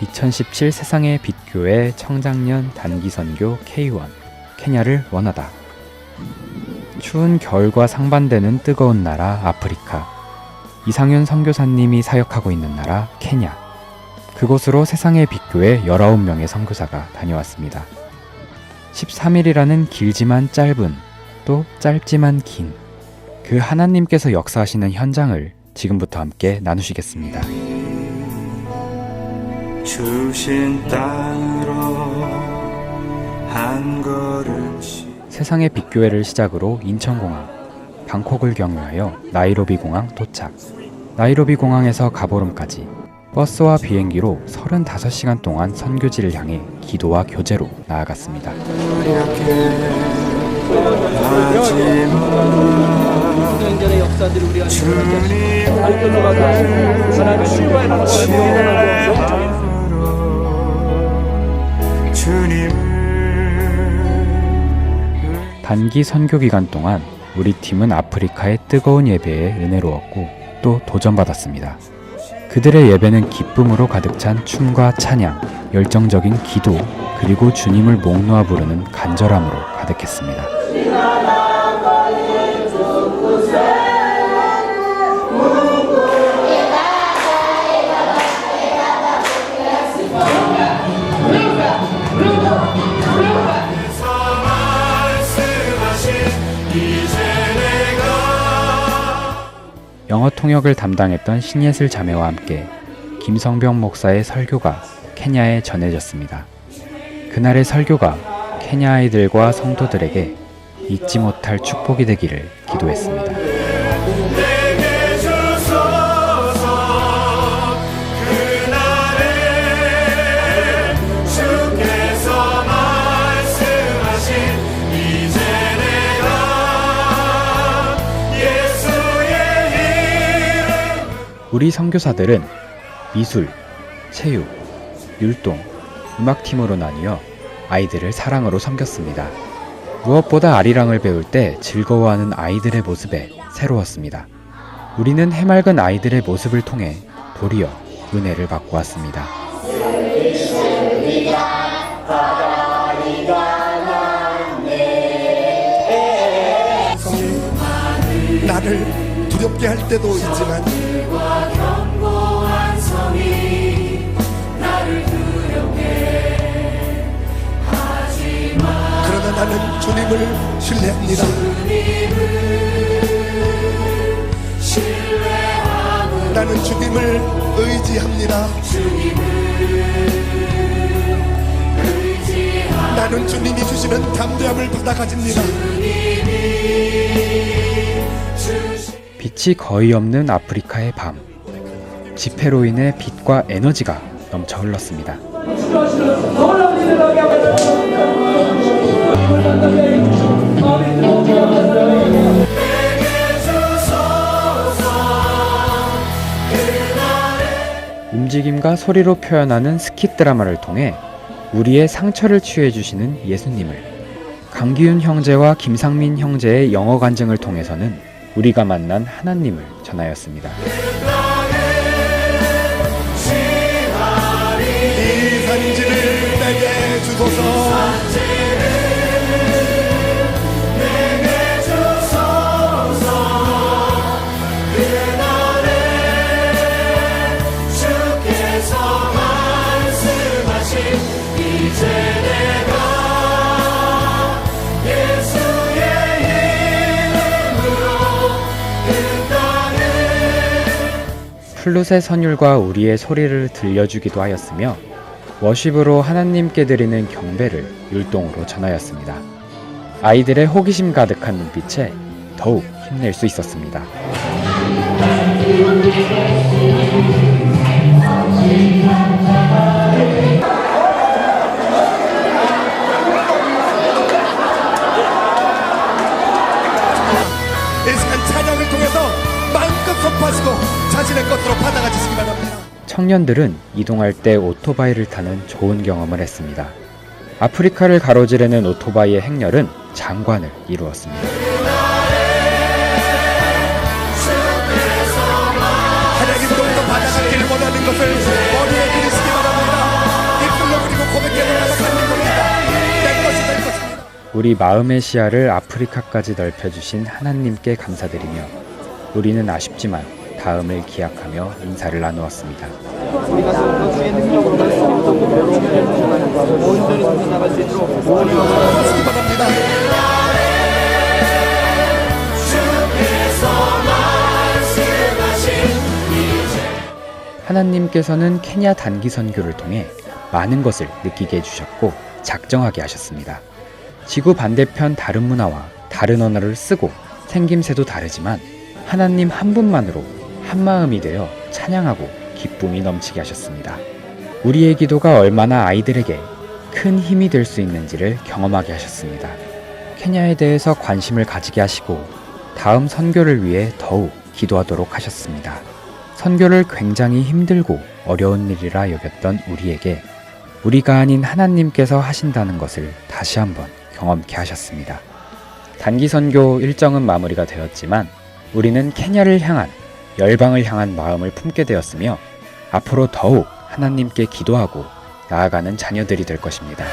(2017) 세상의 빛교회 청장년 단기선교 K1 케냐를 원하다. 추운 겨울과 상반되는 뜨거운 나라 아프리카. 이상윤 선교사님이 사역하고 있는 나라 케냐. 그곳으로 세상의 빛교회 19명의 선교사가 다녀왔습니다. 13일이라는 길지만 짧은 또 짧지만 긴 그 하나님께서 역사하시는 현장을 지금부터 함께 나누시겠습니다. 주신 땅으로 한 걸음씩 세상의 빛교회를 시작으로 인천공항, 방콕을 경유하여 나이로비 공항 도착. 나이로비 공항에서 가보름까지 버스와 비행기로 35시간 동안 선교지를 향해 기도와 교제로 나아갔습니다. 단기 선교 기간 동안 우리 팀은 아프리카의 뜨거운 예배에 은혜로웠고 또 도전받았습니다. 그들의 예배는 기쁨으로 가득 찬 춤과 찬양, 열정적인 기도, 그리고 주님을 목 놓아 부르는 간절함으로 가득했습니다. 영어 통역을 담당했던 신예슬 자매와 함께 김성병 목사의 설교가 케냐에 전해졌습니다. 그날의 설교가 케냐 아이들과 성도들에게 잊지 못할 축복이 되기를 기도했습니다. 우리 선교사들은 미술, 체육, 율동, 음악팀으로 나뉘어 아이들을 사랑으로 섬겼습니다. 무엇보다 아리랑을 배울 때 즐거워하는 아이들의 모습에 새로웠습니다. 우리는 해맑은 아이들의 모습을 통해 도리어 은혜를 받고 왔습니다. 나를 두렵게 할 때도 있지만 주님을 신뢰합니다. 나는 주님을 의지합니다. 나는 주님이 주시는 담대함을 받아 가집니다. 빛이 거의 없는 아프리카의 밤. 집회로 인해 빛과 에너지가 넘쳐 흘렀습니다. 움직임과 소리로 표현하는 스킷 드라마를 통해 우리의 상처를 치유해 주시는 예수님을 강기훈 형제와 김상민 형제의 영어 간증을 통해서는 우리가 만난 하나님을 전하였습니다. 플룻의 선율과 우리의 소리를 들려주기도 하였으며 워십으로 하나님께 드리는 경배를 율동으로 전하였습니다. 아이들의 호기심 가득한 눈빛에 더욱 힘낼 수 있었습니다. 찬양을 통해서 마음껏 선포하시고 자신의 것으로 받아가지 시기 바랍니다. 청년들은 이동할 때 오토바이를 타는 좋은 경험을 했습니다. 아프리카를 가로지르는 오토바이의 행렬은 장관을 이루었습니다. 하나님 도움도 받아가길 원하는 것을 머리에 그리시기 바랍니다. 입술로 그리고 고백되는 나가는 겁니다. 내 것이 될 것입니다. 우리 마음의 시야를 아프리카까지 넓혀주신 하나님께 감사드리며 우리는 아쉽지만 다음을 기약하며 인사를 나누었습니다. 하나님께서는 케냐 단기 선교를 통해 많은 것을 느끼게 해주셨고 작정하게 하셨습니다. 지구 반대편 다른 문화와 다른 언어를 쓰고 생김새도 다르지만 하나님 한 분만으로 한 마음이 되어 찬양하고 기쁨이 넘치게 하셨습니다. 우리의 기도가 얼마나 아이들에게 큰 힘이 될 수 있는지를 경험하게 하셨습니다. 케냐에 대해서 관심을 가지게 하시고 다음 선교를 위해 더욱 기도하도록 하셨습니다. 선교를 굉장히 힘들고 어려운 일이라 여겼던 우리에게 우리가 아닌 하나님께서 하신다는 것을 다시 한번 경험케 하셨습니다. 단기 선교 일정은 마무리가 되었지만 우리는 케냐를 향한 열방을 향한 마음을 품게 되었으며 앞으로 더욱 하나님께 기도하고 나아가는 자녀들이 될 것입니다.